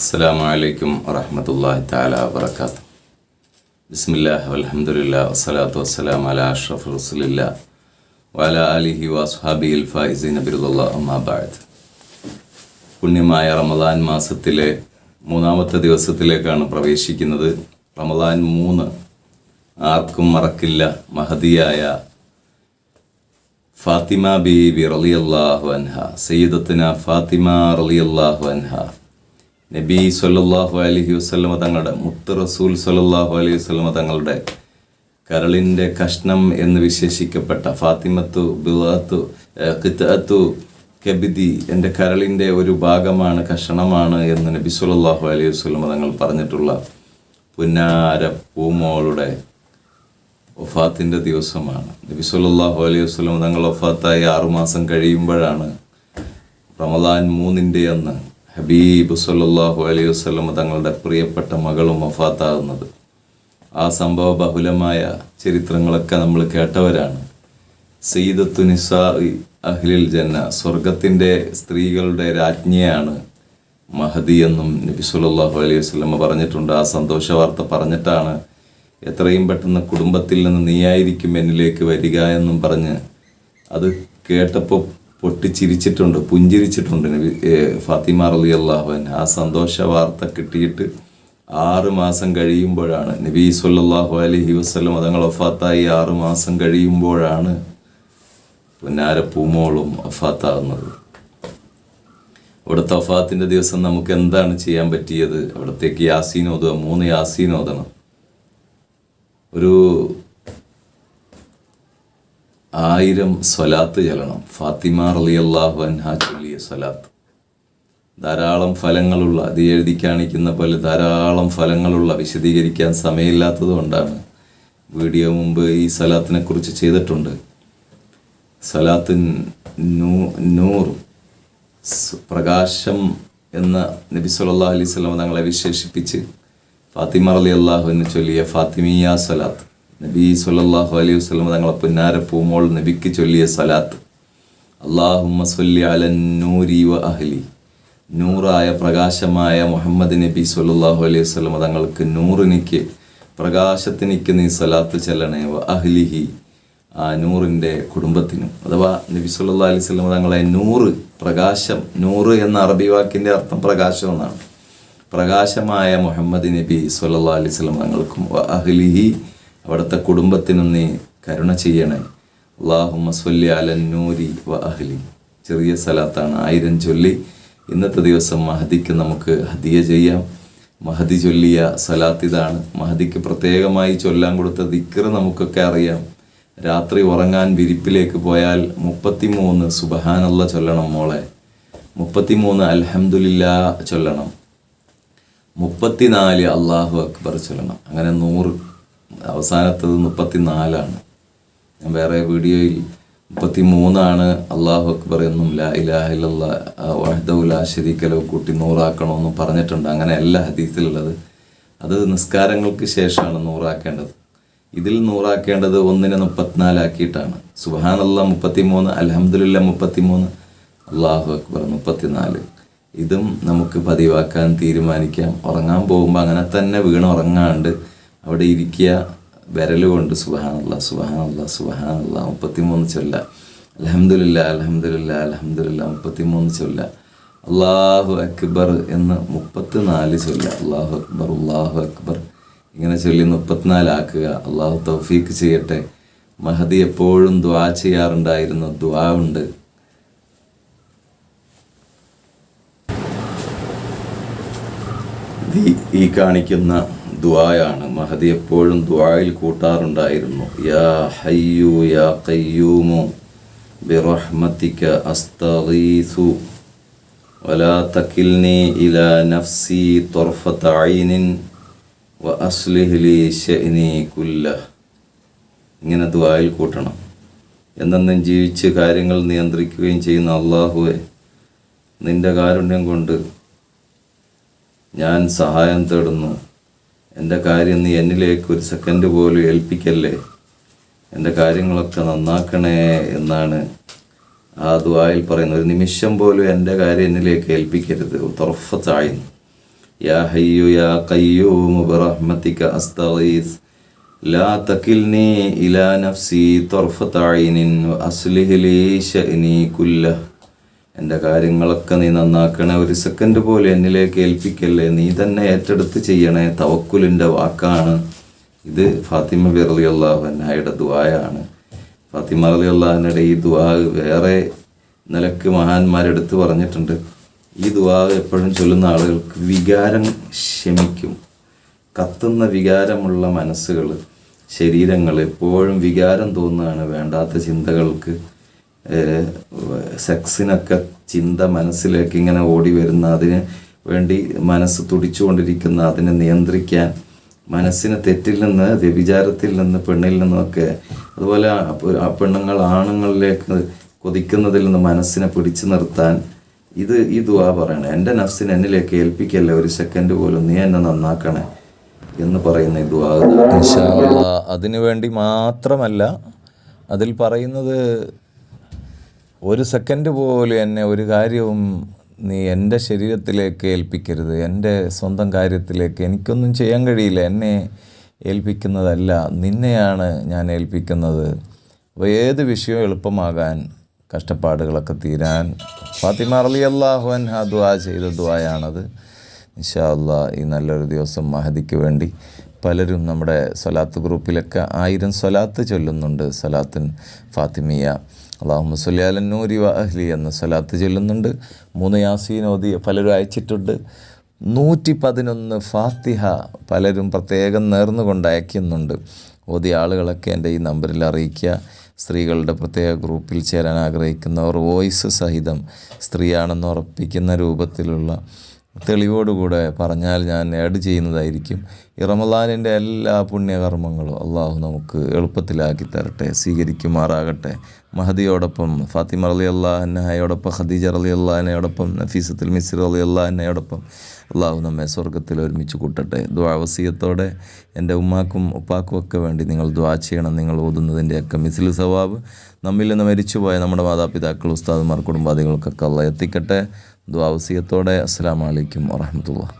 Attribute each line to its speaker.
Speaker 1: അസ്സാം വലൈക്കും വറഹമത്തല്ലാഹി താല വാബർക്കാത്തു ബിസ്മില്ലാഹ് അലഹമുല്ല വസ്സലാത്തു വസ്സലാം അല അഷ്റഫ് റസുലില്ല വല അലിഹി വസ്ഹാബിൽ ഫൈസി നബിറുല്ല അമ്മാബാദ് പുണ്യമായ റമദാൻ മാസത്തിലെ മൂന്നാമത്തെ ദിവസത്തിലേക്കാണ് പ്രവേശിക്കുന്നത്. റമദാൻ മൂന്ന് ആർക്കും മറക്കില്ല. മഹതിയായ ഫാത്തിമ ബി ബി റളിയല്ലാഹു അൻഹ സയ്യിദത്തിന ഫാത്തിമ റളിയല്ലാഹു അൻഹ നബി സല്ലല്ലാഹു അലഹി വസ്ലമ തങ്ങളുടെ മുത്ത് റസൂൽ സല്ലല്ലാഹു അലൈഹി വസ്ലമ തങ്ങളുടെ കരളിന്റെ കഷ്ണം എന്ന് വിശേഷിക്കപ്പെട്ട ഫാത്തിമത്തു ബിളാത്തു കിത്തത്തു കബിദി എന്റെ കരളിന്റെ ഒരു ഭാഗമാണ് കഷണമാണ് എന്ന് നബി സല്ലല്ലാഹു അലൈഹി വസ്ലമ തങ്ങൾ പറഞ്ഞിട്ടുള്ള പുന്നാര പൂമോളുടെ ഒഫാത്തിന്റെ ദിവസമാണ്. നബി സല്ലല്ലാഹു അലൈഹി വസ്ലമ തങ്ങൾ ഒഫാത്തായി ആറുമാസം കഴിയുമ്പോഴാണ് റമദാൻ മൂന്നിന്റെ അന്ന് ഹബീബ് സല്ലാഹു അലൈഹി വസ്ലമ തങ്ങളുടെ പ്രിയപ്പെട്ട മകളും വഫാത്താകുന്നത്. ആ സംഭവ ബഹുലമായ ചരിത്രങ്ങളൊക്കെ നമ്മൾ കേട്ടവരാണ്. സയ്യിദത്തു നിസാ അഹ്ലിൽ ജന്ന സ്വർഗത്തിന്റെ സ്ത്രീകളുടെ രാജ്ഞിയാണ് മഹദി എന്നും നബി സല്ലല്ലാഹു അലൈഹി വസല്ലം പറഞ്ഞിട്ടുണ്ട്. ആ സന്തോഷ വാർത്ത പറഞ്ഞിട്ടാണ് എത്രയും പെട്ടെന്ന് കുടുംബത്തിൽ നിന്ന് നീയായിരിക്കും എന്നിലേക്ക് വരിക എന്നും പറഞ്ഞ് അത് കേട്ടപ്പോൾ പൊട്ടിച്ചിരിച്ചിട്ടുണ്ട് പുഞ്ചിരിച്ചിട്ടുണ്ട് നബി ഫാത്തിമ റലി അള്ളാഹുൻ ആ സന്തോഷ വാർത്ത കിട്ടിയിട്ട് ആറ് മാസം കഴിയുമ്പോഴാണ് നബി സല്ലാഹു അലഹി വസ്ലം അതങ്ങൾ ഒഫാത്തായി ആറ് മാസം കഴിയുമ്പോഴാണ് പുന്നാര പൂമോളും ഒഫാത്താകുന്നത് അവിടുത്തെ ഒഫാത്തിന്റെ ദിവസം നമുക്ക് എന്താണ് ചെയ്യാൻ പറ്റിയത്? അവിടത്തേക്ക് യാസീൻ ഓതുക മൂന്ന് യാസീൻ ഓതണം ഒരു ആയിരം സ്വലാത്ത് ചെല്ലണം. ഫാത്തിമ റളിയല്ലാഹു അൻഹ ചൊല്ലിയ സ്വലാത്ത്. ധാരാളം ഫലങ്ങളുള്ള അത് എഴുതി കാണിക്കുന്ന പോലെ ധാരാളം ഫലങ്ങളുള്ള വിശദീകരിക്കാൻ സമയമില്ലാത്തത് കൊണ്ടാണ് വീഡിയോ മുമ്പ് ഈ സ്വലാത്തിനെ കുറിച്ച് ചെയ്തിട്ടുണ്ട്. സലാത്ത് നൂർ പ്രകാശം എന്ന നബി സല്ലല്ലാഹു അലൈഹി വസല്ലം തങ്ങളെ വിശേഷിപ്പിച്ച് ഫാത്തിമ അലി അള്ളാഹു എന്ന് ചൊല്ലിയ ഫാത്തിമിയ സലാത്ത് നബി സല്ലല്ലാഹു അലൈഹി വസല്ലം തങ്ങളെ പുന്നാര പൂമോൾ നബിക്ക് ചൊല്ലിയ സലാത്ത് അള്ളാഹുമ്മ സല്ലി അലന്നൂരി വ അഹ്ലി. നൂറായ പ്രകാശമായ മുഹമ്മദ് നബി സല്ലല്ലാഹു അലൈഹി വസല്ലം തങ്ങൾക്ക് നൂറിനിക്ക് പ്രകാശത്തിനിക്ക് നീ സലാത്ത് ചെല്ലണേ വ അഹ്ലിഹി. ആ നൂറിന്റെ കുടുംബത്തിനും അഥവാ നബി സല്ലാ അലൈഹി വസല്ലം തങ്ങളെ നൂറ് പ്രകാശം നൂറ് എന്ന അറബി വാക്കിന്റെ അർത്ഥം പ്രകാശം എന്നാണ് പ്രകാശമായ മുഹമ്മദ് നബി സല്ലാ അലൈഹി സ്വലം തങ്ങൾക്കും അഹ്ലിഹി. അവിടുത്തെ കുടുംബത്തിനും നീ കരുണ ചെയ്യണേ. അള്ളാഹുമ്മ സ്വല്ലി അലന്നൂരി നൂരി വ അഹ്ലി. ചെറിയ സ്ഥലത്താണ് ആയിരം ചൊല്ലി ഇന്നത്തെ ദിവസം മഹദിക്ക് നമുക്ക് ഹദിയ ചെയ്യാം. മഹദി ചൊല്ലിയ സലാത്ത് ഇതാണ്. മഹദിക്ക് പ്രത്യേകമായി ചൊല്ലാൻ കൊടുത്ത ദിക്കർ നമുക്കൊക്കെ അറിയാം. രാത്രി ഉറങ്ങാൻ വിരിപ്പിലേക്ക് പോയാൽ മുപ്പത്തിമൂന്ന് സുബഹാനല്ല ചൊല്ലണം മോളെ. മുപ്പത്തിമൂന്ന് അൽഹംദുലില്ലാ ചൊല്ലണം. മുപ്പത്തിനാല് അള്ളാഹു അക്ബർ ചൊല്ലണം. അങ്ങനെ നൂറ് അവസാനത്തത് മുപ്പത്തിനാലാണ്. ഞാൻ വേറെ വീഡിയോയിൽ മുപ്പത്തി മൂന്നാണ് അള്ളാഹു അക്ബർ എന്നും ലാ ഇലാഹ ഇല്ലല്ലാ വഹ്ദഹു ലാ ശരീക ലഹു കൂട്ടി നൂറാക്കണമെന്നും പറഞ്ഞിട്ടുണ്ട്. അങ്ങനെ എല്ലാ ഹദീസിലുള്ളത്. അത് നിസ്കാരങ്ങൾക്ക് ശേഷമാണ് നൂറാക്കേണ്ടത്. ഇതിൽ നൂറാക്കേണ്ടത് ഒന്നിനെ മുപ്പത്തിനാലാക്കിയിട്ടാണ്. സുബാനല്ല മുപ്പത്തി മൂന്ന് അലഹമുല്ല മുപ്പത്തി മൂന്ന് അള്ളാഹു അക്ബർ മുപ്പത്തിനാല്. ഇതും നമുക്ക് പതിവാക്കാൻ തീരുമാനിക്കാം. ഉറങ്ങാൻ പോകുമ്പോൾ അങ്ങനെ തന്നെ വീണ് ഉറങ്ങാണ്ട് അവിടെ ഇരിക്കുക വിരൽ കൊണ്ട് സുബഹാനുള്ള സുബഹാനുള്ള സുബഹാനല്ല മുപ്പത്തിമൂന്ന് ചൊല്ല. അലഹമുല്ല അലഹമുല്ല അലഹമുല്ല മുപ്പത്തിമൂന്ന് ചൊല്ല. അള്ളാഹു അക്ബർ എന്ന് മുപ്പത്തിനാല് ചൊല്ല. അള്ളാഹു അക്ബർ അള്ളാഹു അക്ബർ. ഇങ്ങനെ ചൊല്ലി മുപ്പത്തിനാലാക്കുക. അള്ളാഹു തൗഫീക്ക് ചെയ്യട്ടെ. മഹദി എപ്പോഴും ദ്വാ ചെയ്യാറുണ്ടായിരുന്നു ദ്വാ ഉണ്ട്. ഈ കാണിക്കുന്ന ദ്വായാണ് മഹദി എപ്പോഴും ദുആയിൽ കൂട്ടാറുണ്ടായിരുന്നു. യാ ഹയ്യു യാ ഖയ്യൂമു ബിറഹ്മതിക അസ്തഗീസു വലാ തകിൽനി ഇലാ നഫ്സി തർഫത ഐനിൻ വ അസ്ലിഹ് ലി കുല്ല ഇങ്ങനെ ദുആയിൽ കൂട്ടണം. എന്നെന്നും ജീവിച്ച് കാര്യങ്ങൾ നിയന്ത്രിക്കുകയും ചെയ്യുന്ന അള്ളാഹുവെ നിന്റെ കാരുണ്യം കൊണ്ട് ഞാൻ സഹായം തേടുന്നു. എന്റെ കാര്യം നീ എന്നിലേക്ക് ഒരു സെക്കൻഡ് പോലും ഏൽപ്പിക്കല്ലേ? എന്റെ കാര്യങ്ങളൊക്കെ നന്നാക്കണേ എന്നാണ് ആ ദ്വായിൽ പറയുന്നത്. ഒരു നിമിഷം പോലും എന്റെ കാര്യം എന്നിലേക്ക് ഏൽപ്പിക്കരുത്. തുറഫത്തായി യാ ഹയ്യു യാ കയ്യൂ ബറഹ്മത്തിക അസ്തീസ് ലാ തക്കിൽനി ഇലാ നഫ്സി തുറഫത്തായി അസ്ലിഹിലീ ഷനി കുല്ല എന്റെ കാര്യങ്ങളൊക്കെ നീ നന്നാക്കണേ ഒരു സെക്കൻഡ് പോലെ എന്നിലേക്ക് ഏൽപ്പിക്കല്ലേ? നീ തന്നെ ഏറ്റെടുത്ത് ചെയ്യണേ തവക്കുലിന്റെ വാക്കാണ്. ഇത് ഫാത്തിമ ബിർലി അള്ളാഹുനായുടെ ദുആയാണ്. ഫാത്തിമ അലി അള്ളാഹിനുടെ ഈ ദുആ വേറെ നിലയ്ക്ക് മഹാന്മാരെടുത്ത് പറഞ്ഞിട്ടുണ്ട്. ഈ ദുആ എപ്പോഴും ചൊല്ലുന്ന ആളുകൾക്ക് വികാരം ക്ഷമിക്കും. കത്തുന്ന വികാരമുള്ള മനസ്സുകൾ ശരീരങ്ങൾ എപ്പോഴും വികാരം തോന്നുകയാണ് വേണ്ടാത്ത ചിന്തകൾക്ക്. സെക്സിനൊക്കെ ചിന്ത മനസ്സിലേക്ക് ഇങ്ങനെ ഓടി വരുന്ന അതിന് വേണ്ടി മനസ്സ് തുടിച്ചുകൊണ്ടിരിക്കുന്ന അതിനെ നിയന്ത്രിക്കാൻ മനസ്സിനെ തെറ്റിൽ നിന്ന് വ്യഭിചാരത്തിൽ നിന്ന് പെണ്ണിൽ നിന്നൊക്കെ അതുപോലെ പെണ്ണുങ്ങൾ ആണുങ്ങളിലേക്ക് കൊതിക്കുന്നതിൽ നിന്ന് മനസ്സിനെ പിടിച്ചു നിർത്താൻ ഇത് ഈ ദുവാ പറയണേ എന്റെ നഫ്സിനെ എന്നിലേക്ക് ഏൽപ്പിക്കല്ലേ ഒരു സെക്കൻഡ് പോലും നീ എന്നെ നന്നാക്കണേ എന്ന് പറയുന്ന ഈ ദുവാ അതിനു വേണ്ടി മാത്രമല്ല അതിൽ പറയുന്നത് ഒരു സെക്കൻഡ് പോലും എന്നെ ഒരു കാര്യവും നീ എന്റെ ശരീരത്തിലേക്ക് ഏൽപ്പിക്കരുത്. എന്റെ സ്വന്തം കാര്യത്തിലേക്ക് എനിക്കൊന്നും ചെയ്യാൻ കഴിയില്ല. എന്നെ ഏൽപ്പിക്കുന്നതല്ല. നിന്നെയാണ് ഞാൻ ഏൽപ്പിക്കുന്നത്. അപ്പോൾ ഏത് വിഷയവും എളുപ്പമാകാൻ കഷ്ടപ്പാടുകളൊക്കെ തീരാൻ ഫാത്തിമ അലി അള്ളാഹുൻ ദുആ ചെയ്ത ദ്വായാണത് ഇൻഷാ അള്ളാ ഈ നല്ലൊരു ദിവസം മഹദിക്ക് വേണ്ടി പലരും നമ്മുടെ സ്വലാത്ത് ഗ്രൂപ്പിലൊക്കെ ആയിരം സ്വലാത്ത് ചൊല്ലുന്നുണ്ട്. സ്വലാത്തിൻ ഫാത്തിമിയ അള്ളാഹു സല്ലി അല നൂരി വ അഹ്ലി എന്ന സ്വലാത്ത് ചൊല്ലുന്നുണ്ട്. മൂന്ന് യാസീൻ ഓതി പലരും അയച്ചിട്ടുണ്ട്. നൂറ്റി പതിനൊന്ന് ഫാത്തിഹ പലരും പ്രത്യേകം നേർന്നുകൊണ്ട് അയക്കുന്നുണ്ട്. ഓതി ആളുകളൊക്കെ എന്റെ ഈ നമ്പറിൽ അറിയിക്കുക. സ്ത്രീകളുടെ പ്രത്യേക ഗ്രൂപ്പിൽ ചേരാൻ ആഗ്രഹിക്കുന്നവർ വോയിസ് സഹിതം സ്ത്രീയാണെന്ന് ഉറപ്പിക്കുന്ന രൂപത്തിലുള്ള തെളിവോടുകൂടെ പറഞ്ഞാൽ ഞാൻ ആഡ് ചെയ്യുന്നതായിരിക്കും. ഈ എല്ലാ പുണ്യകർമ്മങ്ങളും അള്ളാഹു നമുക്ക് എളുപ്പത്തിലാക്കി തരട്ടെ സ്വീകരിക്കുമാറാകട്ടെ. മഹദിയോടൊപ്പം ഫാത്തിമ അലി അള്ളാഹനയോടൊപ്പം ഖദീജ അലി അള്ളാഹനയോടൊപ്പം നഫീസത്തുൽ മിസ്ർ അലി അള്ളാഹനയോടൊപ്പം അള്ളാഹു നമ്മെ സ്വർഗത്തിൽ ഒരുമിച്ച് കൂട്ടട്ടെ. ദ്വാവസീയത്തോടെ എന്റെ ഉമ്മാക്കും ഉപ്പാക്കും ഒക്കെ വേണ്ടി നിങ്ങൾ ദ്വാ ചെയ്യണം. നിങ്ങൾ ഓതുന്നതിന്റെയൊക്കെ മിസിൽ സവാബ് നമ്മിൽ നിന്ന് മരിച്ചുപോയ നമ്മുടെ മാതാപിതാക്കൾ ഉസ്താദുമാർ കുടുംബാദികൾക്കൊക്കെ അള്ള എത്തിക്കട്ടെ. ദ്വാവസീയത്തോടെ അസ്സാം വലൈക്കും വാഹമത്തുള്ള